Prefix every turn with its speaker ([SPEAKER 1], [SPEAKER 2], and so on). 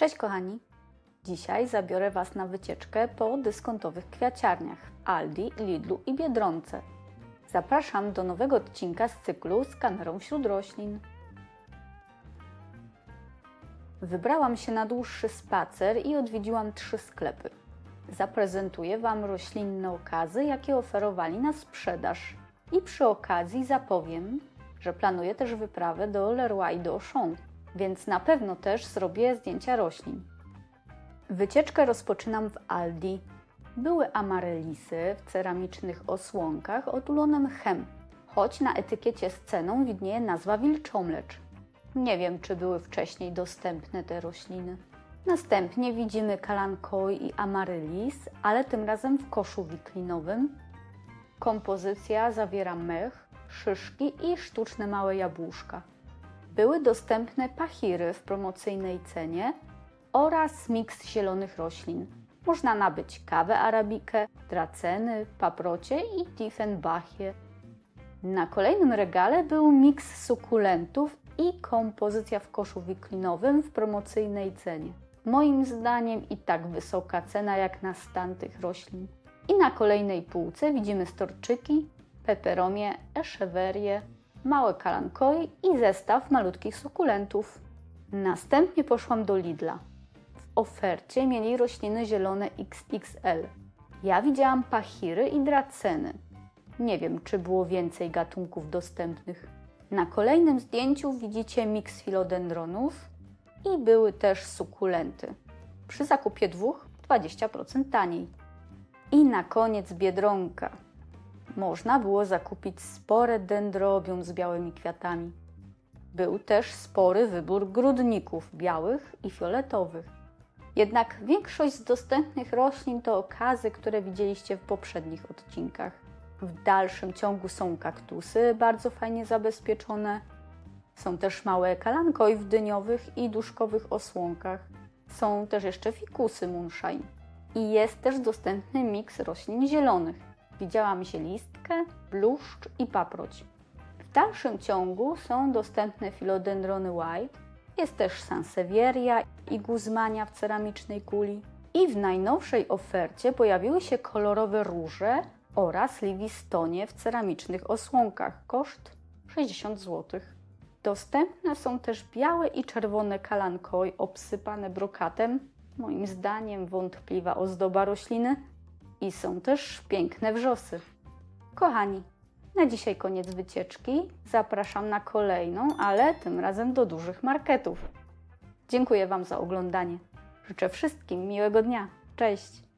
[SPEAKER 1] Cześć kochani! Dzisiaj zabiorę Was na wycieczkę po dyskontowych kwiaciarniach Aldi, Lidlu i Biedronce. Zapraszam do nowego odcinka z cyklu z kamerą wśród roślin. Wybrałam się na dłuższy spacer i odwiedziłam trzy sklepy. Zaprezentuję Wam roślinne okazy, jakie oferowali na sprzedaż. I przy okazji zapowiem, że planuję też wyprawę do Leroy do Auchan, więc na pewno też zrobię zdjęcia roślin. Wycieczkę rozpoczynam w Aldi. Były amarellisy w ceramicznych osłonkach otulone mchem, choć na etykiecie z ceną widnieje nazwa wilczomlecz. Nie wiem, czy były wcześniej dostępne te rośliny. Następnie widzimy kalankoi i amaryllis, ale tym razem w koszu wiklinowym. Kompozycja zawiera mech, szyszki i sztuczne małe jabłuszka. Były dostępne pachiry w promocyjnej cenie oraz miks zielonych roślin. Można nabyć kawę arabikę, draceny, paprocie i Tiefenbachie. Na kolejnym regale był miks sukulentów i kompozycja w koszu wiklinowym w promocyjnej cenie. Moim zdaniem i tak wysoka cena jak na stan tych roślin. I na kolejnej półce widzimy storczyki, peperomie, eszewerie, małe kalankoi i zestaw malutkich sukulentów. Następnie poszłam do Lidla. W ofercie mieli rośliny zielone XXL. Ja widziałam pachiry i draceny. Nie wiem, czy było więcej gatunków dostępnych. Na kolejnym zdjęciu widzicie miks filodendronów i były też sukulenty. Przy zakupie dwóch 20% taniej. I na koniec biedronka. Można było zakupić spore dendrobium z białymi kwiatami. Był też spory wybór grudników białych i fioletowych. Jednak większość z dostępnych roślin to okazy, które widzieliście w poprzednich odcinkach. W dalszym ciągu są kaktusy bardzo fajnie zabezpieczone. Są też małe kalankoi w dyniowych i duszkowych osłonkach. Są też jeszcze fikusy moonshine. I jest też dostępny miks roślin zielonych. Widziałam zielistkę, bluszcz i paproć. W dalszym ciągu są dostępne filodendrony white, jest też sansevieria i guzmania w ceramicznej kuli. I w najnowszej ofercie pojawiły się kolorowe róże oraz liwistonie w ceramicznych osłonkach. Koszt 60 zł. Dostępne są też białe i czerwone kalankoi obsypane brokatem. Moim zdaniem wątpliwa ozdoba rośliny. I są też piękne wrzosy. Kochani, na dzisiaj koniec wycieczki. Zapraszam na kolejną, ale tym razem do dużych marketów. Dziękuję Wam za oglądanie. Życzę wszystkim miłego dnia. Cześć!